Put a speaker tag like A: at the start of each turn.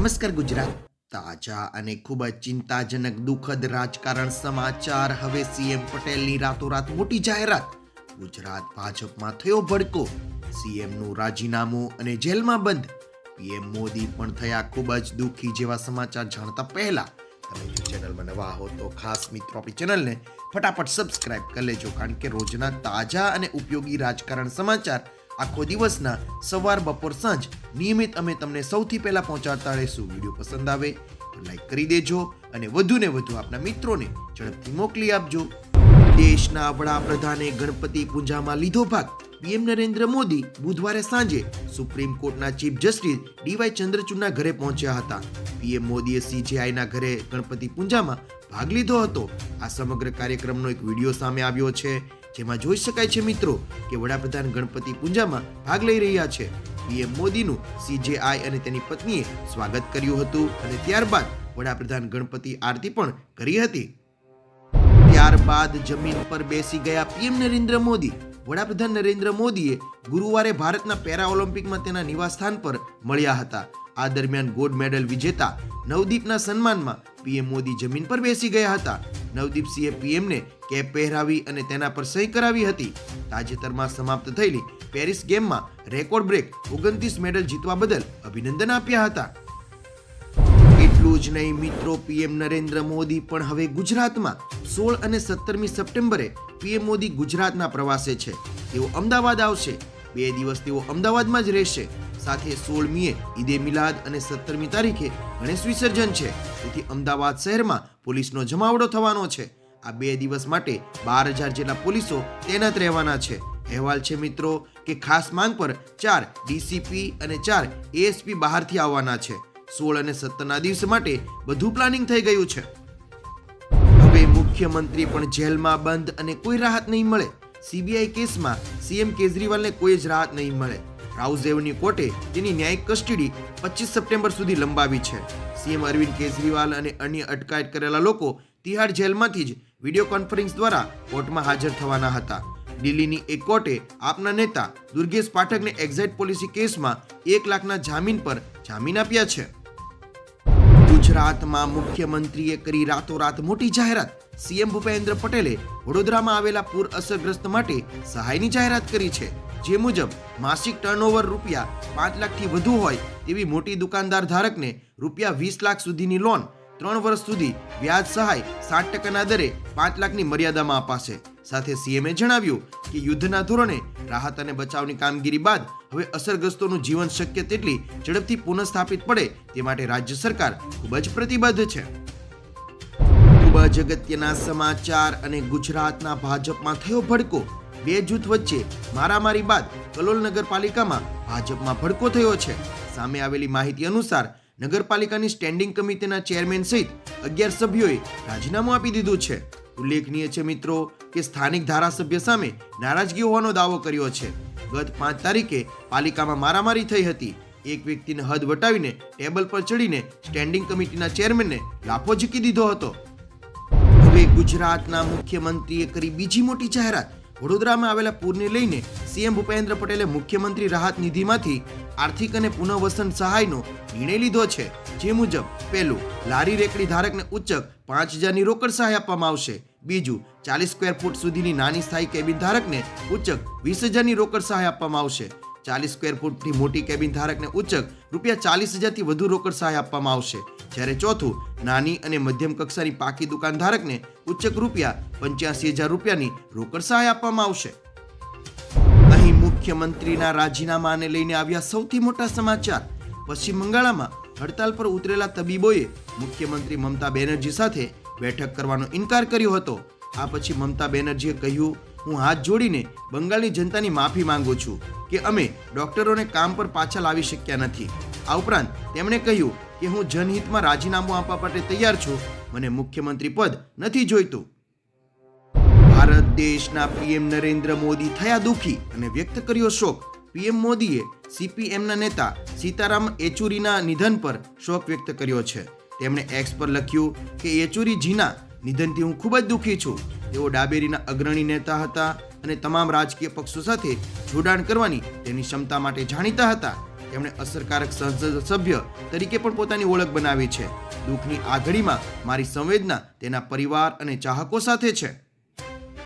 A: નમસ્કાર ગુજરાત. તાજા અને ખૂબ જ ચિંતાજનક દુઃખદ રાજકારણ સમાચાર હવે સીએમ પટેલની રાતોરાત મોટી જાહેરાત. ગુજરાત ભાજપમાં થયો ભડકો. સીએમનું રાજીનામું અને જેલમાં બંધ. પીએમ મોદી પણ થયા ખૂબ જ દુઃખી જેવા સમાચાર જાણતા પહેલા. તમે જો ચેનલમાં નવા હો તો ખાસ મિત્રો આપણી ચેનલને ફટાફટ સબસ્ક્રાઇબ કરી લેજો, કારણ કે રોજના તાજા અને ઉપયોગી રાજકારણ સમાચાર આખો દિવસના સવાર, બપોર, સાંજ નિયમિત અમે તમને સૌથી પહેલા પહોંચાડતા રહીશું. વીડિયો પસંદ આવે તો લાઈક કરી દેજો અને વધુ ને વધુ આપના મિત્રોને ઝડપથી મોકલી આપજો. દેશના વડાપ્રધાને ગણપતિ પૂજામાં લીધો ભાગ. પીએમ નરેન્દ્ર મોદી બુધવારે સાંજે સુપ્રીમ કોર્ટના ચીફ જસ્ટિસ ડીવાય ચંદ્રચૂડના ઘરે પહોંચ્યા હતા. પીએમ મોદીએ સીજેઆઈના ઘરે ગણપતિ પૂજામાં ભાગ લીધો હતો. આ સમગ્ર કાર્યક્રમનો એક વીડિયો સામે આવ્યો છે. જેમાં જોઈ શકાય છે મિત્રો કે વડાપ્રધાન ગણપતિ પૂજામાં ભાગ લઈ રહ્યા છે. પીએમ મોદીનું સીજેઆઈ અને તેની પત્નીએ સ્વાગત કર્યું હતું અને ત્યારબાદ વડાપ્રધાન ગણપતિ આરતી પણ કરી હતી. ત્યારબાદ જમીન પર બેસી ગયા પીએમ નરેન્દ્ર મોદી. વડાપ્રધાન નરેન્દ્ર મોદીએ ગુરુવારે ભારતના પેરા ઓલિમ્પિકમાં તેના નિવાસસ્થાન પર મળ્યા હતા. આ દરમિયાન ગોલ્ડ મેડલ વિજેતા નવદીપના સન્માનમાં પીએમ મોદી જમીન પર બેસી ગયા હતા. નવદીપસિંહે પીએમને કેપ પહેરાવી અને તેના પર સહી કરાવી હતી. તાજેતરમાં સમાપ્ત થયેલી પેરિસ ગેમમાં રેકોર્ડ બ્રેક ઓગણત્રીસ મેડલ જીતવા બદલ અભિનંદન આપ્યા હતા. એટલું જ નહીં મિત્રો, પીએમ નરેન્દ્ર મોદી પણ હવે ગુજરાતમાં સોળ અને સત્તરમી સપ્ટેમ્બરે પીએમ મોદી ગુજરાતના પ્રવાસે છે. તેઓ અમદાવાદ આવશે. બે દિવસ તેઓ અમદાવાદમાં જ રહેશે. સાથે સોળમીએ ઈદે મિલાદ અને સત્તરમી તારીખે ગણેશ વિસર્જન છે. તેથી અમદાવાદ શહેરમાં પોલીસનો જમાવડો થવાનો છે. આ બે દિવસ માટે બાર હજાર જેટલા પોલીસો તૈનાત રહેવાના છે. અહેવાલ છે મિત્રો કે ખાસ માંગ પર ચાર ડીસીપી અને ચાર એએસપી બહારથી આવવાના છે. સોળ અને સત્તરના દિવસ માટે બધું પ્લાનિંગ થઈ ગયું છે. હવે મુખ્યમંત્રી પણ જેલમાં બંધ અને કોઈ રાહત નહીં મળે. સીબીઆઈ કેસમાં સીએમ કેજરીવાલને કોઈ જ રાહત નહીં મળે. રાઉઝેવની કોર્ટે તેની ન્યાયિક કસ્ટડી પચીસ સપ્ટેમ્બર સુધી લંબાવી છે. સીએમ અરવિંદ કેજરીવાલ અને અન્ય અટકાયત કરેલા લોકો તિહાડ જેલમાંથી જ વીડિયો કોન્ફરન્સ દ્વારા કોર્ટમાં હાજર થવાના હતા. દિલ્હીની એક કોર્ટે આપના નેતા દુર્ગેશ પાઠકને એક્ઝાઇટ પોલિસી કેસમાં એક લાખના જામીન પર જામીન આપ્યા છે. ગુજરાતમાં મુખ્યમંત્રીએ કરી રાતોરાત મોટી જાહેરાત. સીએમ ભૂપેન્દ્ર પટેલે વડોદરામાં આવેલા પૂર અસરગ્રસ્ત માટે સહાયની જાહેરાત કરી છે. જે મુજબ માસિક ટર્નઓવર રૂપિયા પાંચ લાખથી વધુ હોય તેવી મોટી દુકાનદાર ધારકને રૂપિયા વીસ લાખ સુધીની લોન ત્રણ વર્ષ સુધી વ્યાજ સહાય સાત ટકાના દરે પાંચ લાખની મર્યાદામાં અપાશે. સાથે સીએમએ જણાવ્યું કે યુદ્ધના ધોરણે રાહત અને બચાવની કામગીરી બાદ હવે અસરગ્રસ્તોનું જીવન શક્ય તેટલી ઝડપથી પુનઃસ્થાપિત પડે તે માટે રાજ્ય સરકાર ખૂબ જ પ્રતિબદ્ધ છે. ખૂબ જ અગત્યના સમાચાર અને ગુજરાતના ભાજપમાં થયો ભડકો બે જૂથ વચ્ચે મારામારી બાદ કલોલ નગરપાલિકામાં ભાજપમાં ભડકો થયો છે. સામે આવેલી માહિતી અનુસાર, નગરપાલિકાની સ્ટેન્ડિંગ કમિટીના ચેરમેન સહિત અગિયાર સભ્યોએ રાજીનામું આપી દીધું છે. ઉલ્લેખનીય છે મિત્રો કે સ્થાનિક ધારાસભ્ય સામે નારાજગી હોવાનો દાવો કર્યો છે. ગત પાંચ તારીખે પાલિકામાં મારામારી થઈ હતી. એક વ્યક્તિને હદ વટાવીને ટેબલ પર ચડીને સ્ટેન્ડિંગ કમિટીના ચેરમેનને લાફો ઝીકી દીધો હતો. હવે ગુજરાતના મુખ્યમંત્રીએ કરી બીજી મોટી જાહેરાત. વડોદરામાં આવેલા પૂરને લઈને સીએમ ભૂપેન્દ્ર પટેલે મુખ્યમંત્રી રાહત નિધિમાંથી આર્થિક અને પુનઃવસન સહાયનો નિર્ણય લીધો છે. જે મુજબ, પહેલું, લારી રેકડી ધારકને ઉચ્ચક પાંચ હજારની રોકડ સહાય આપવામાં આવશે. બીજું, ચાલીસ સ્ક્વેર ફૂટ સુધીની નાની સ્થાયી કેબિન ધારકને ઉચ્ચક વીસ હજારની રોકડ સહાય આપવામાં આવશે. ચાલીસ સ્ક્વેર ફૂટની મોટી કેબિન ધારકને ઉચ્ચક રૂપિયા ચાલીસ હજારથી વધુ રોકડ સહાય આપવામાં આવશે. જ્યારે ચોથું, નાની અને મધ્યમ કક્ષાની પાકી દુકાન ધારકને ઉચ્ચક રૂપિયા પંચ્યાસી હજાર રૂપિયાની રોકડ સહાય આપવામાં આવશે. અહીં મુખ્યમંત્રીના રાજીનામાને લઈને આવ્યા સૌથી મોટા સમાચાર. પશ્ચિમ બંગાળમાં હડતાલ પર ઉતરેલા તબીબોએ મુખ્યમંત્રી મમતા બેનર્જી સાથે બેઠક કરવાનો ઇનકાર કર્યો હતો. આ પછી મમતા બેનર્જીએ કહ્યું, હું હાથ જોડીને બંગાળની જનતાની માફી માંગુ છું કે અમે ડોક્ટરોને કામ પર પાછા લાવી શક્યા નથી. આ ઉપરાંત તેમણે કહ્યું કે હું જનહિતમાં રાજીનામું આપવા માટે તૈયાર છું. મને મુખ્યમંત્રી પદ નથી જોઈતું. ભારત દેશના પીએમ નરેન્દ્ર મોદી થયા દુઃખી અને વ્યક્ત કર્યો શોક. પીએમ મોદીએ સીપીએમના નેતા સીતારામ યેચુરીના નિધન પર શોક વ્યક્ત કર્યો છે. તેમણે એક્સ પર લખ્યું કે યેચુરીજીના નિધનથી હું ખૂબ જ દુઃખી છું. તેઓ ડાબેરીના અગ્રણી નેતા હતા અને તમામ રાજકીય પક્ષો સાથે જોડાણ કરવાની તેની ક્ષમતા માટે જાણીતા હતા. તેમણે અસરકારક સંસદ સભ્ય તરીકે પણ પોતાની ઓળખ બનાવી છે. દુઃખની આ મારી સંવેદના તેના પરિવાર અને ચાહકો સાથે છે.